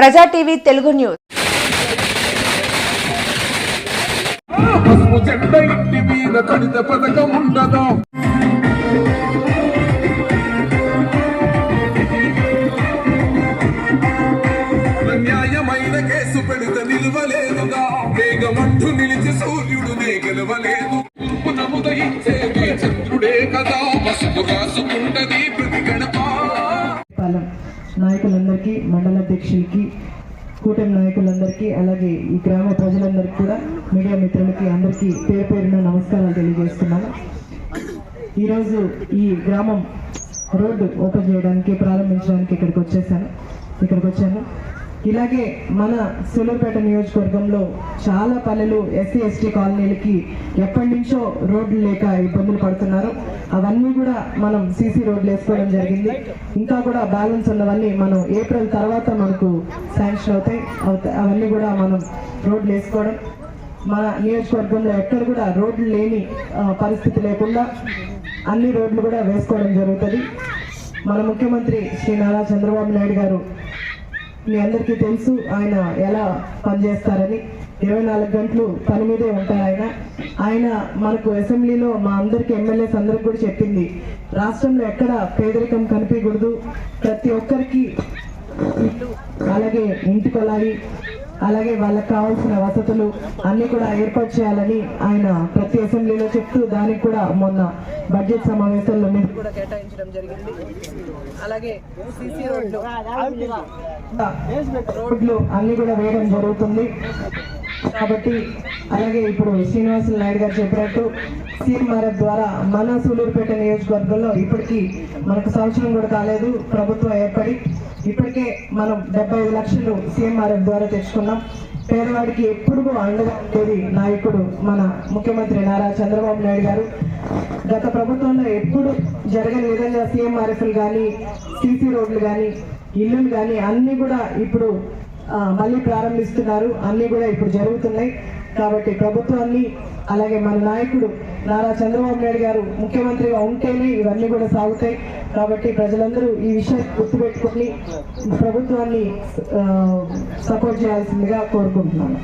Praja TV Telugu news. న్యాయమైన కేసు పెడితే నిలువలేదుగా. వేగమంటూ నిలిచి సూర్యుడు నే గెలవలేదు చంద్రుడే కదా. పసుపు రాసుకుంటది ప్రతి పాలెం నాయకులందరికీ మండల అధ్యక్షులకి కూటమి నాయకులందరికీ అలాగే ఈ గ్రామ ప్రజలందరికీ కూడా మీడియా మిత్రులకి అందరికీ పేరు పేరున నమస్కారాలు తెలియజేస్తున్నాను. ఈరోజు ఈ గ్రామం రోడ్డు ఓపెన్ చేయడానికి ప్రారంభించడానికి ఇక్కడికి వచ్చేసాను. ఇక్కడికి వచ్చాను. ఇలాగే మన సూలూరుపేట నియోజకవర్గంలో చాలా పల్లెలు ఎస్సీ ఎస్టీ కాలనీలకి ఎప్పటి నుంచో రోడ్లు లేక ఇబ్బందులు పడుతున్నారు. అవన్నీ కూడా మనం సీసీ రోడ్లు వేసుకోవడం జరిగింది. ఇంకా కూడా బ్యాలెన్స్ ఉన్నవన్నీ మనం ఏప్రిల్ తర్వాత మనకు శాంక్షన్ అవుతాయి. అవుతాయి అవన్నీ కూడా మనం రోడ్లు వేసుకోవడం. మన నియోజకవర్గంలో ఎక్కడ కూడా రోడ్లు లేని పరిస్థితి లేకుండా అన్ని రోడ్లు కూడా వేసుకోవడం జరుగుతుంది. మన ముఖ్యమంత్రి శ్రీ నారా చంద్రబాబు నాయుడు గారు మీ అందరికీ తెలుసు ఆయన ఎలా పనిచేస్తారని. ఇరవై నాలుగు గంటలు పని మీదే ఉంటారు ఆయన. ఆయన మనకు అసెంబ్లీలో మా అందరికి ఎమ్మెల్యేస్ అందరికి కూడా చెప్పింది. రాష్ట్రంలో ఎక్కడ పేదరికం కనిపించకూడదు. ప్రతి ఒక్కరికి ఇల్లు అలాగే ఇంటి కొలాయి అలాగే వాళ్ళకి కావాల్సిన వసతులు అన్ని కూడా ఏర్పాటు చేయాలని ఆయన ప్రతి అసెంబ్లీలో చెప్తూ దానికి కూడా మొన్న బడ్జెట్ సమావేశంలో నిధులు కూడా కేటాయించడం జరిగింది. అలాగే రోడ్లు రోడ్లు అన్ని కూడా వేయడం జరుగుతుంది. కాబట్టి అలాగే ఇప్పుడు శ్రీనివాసులు నాయుడు గారు చెప్పినట్టు సీఎంఆర్ఎఫ్ ద్వారా మన సూలూరుపేట నియోజకవర్గంలో ఇప్పటికీ మనకు సంవత్సరం కూడా కాలేదు ప్రభుత్వం ఏర్పడి ఇప్పటికే మనం డెబ్బై ఐదు లక్షలు సీఎంఆర్ఎఫ్ ద్వారా తెచ్చుకున్నాం. పేదవాడికి ఎప్పుడు అండగా ఉండేది నాయకుడు మన ముఖ్యమంత్రి నారా చంద్రబాబు నాయుడు గారు. గత ప్రభుత్వంలో ఎప్పుడు జరగని విధంగా సీఎంఆర్ఎఫ్లు కానీ సీసీ రోడ్లు కానీ ఇల్లులు కానీ అన్నీ కూడా ఇప్పుడు మళ్ళీ ప్రారంభిస్తున్నారు. అన్నీ కూడా ఇప్పుడు జరుగుతున్నాయి. కాబట్టి ప్రభుత్వాన్ని అలాగే మన నాయకుడు నారా చంద్రబాబు నాయుడు గారు ముఖ్యమంత్రిగా ఉంటేనే ఇవన్నీ కూడా సాగుతాయి. కాబట్టి ప్రజలందరూ ఈ విషయాన్ని గుర్తుపెట్టుకుని ప్రభుత్వాన్ని సపోర్ట్ చేయాల్సిందిగా కోరుకుంటున్నాను.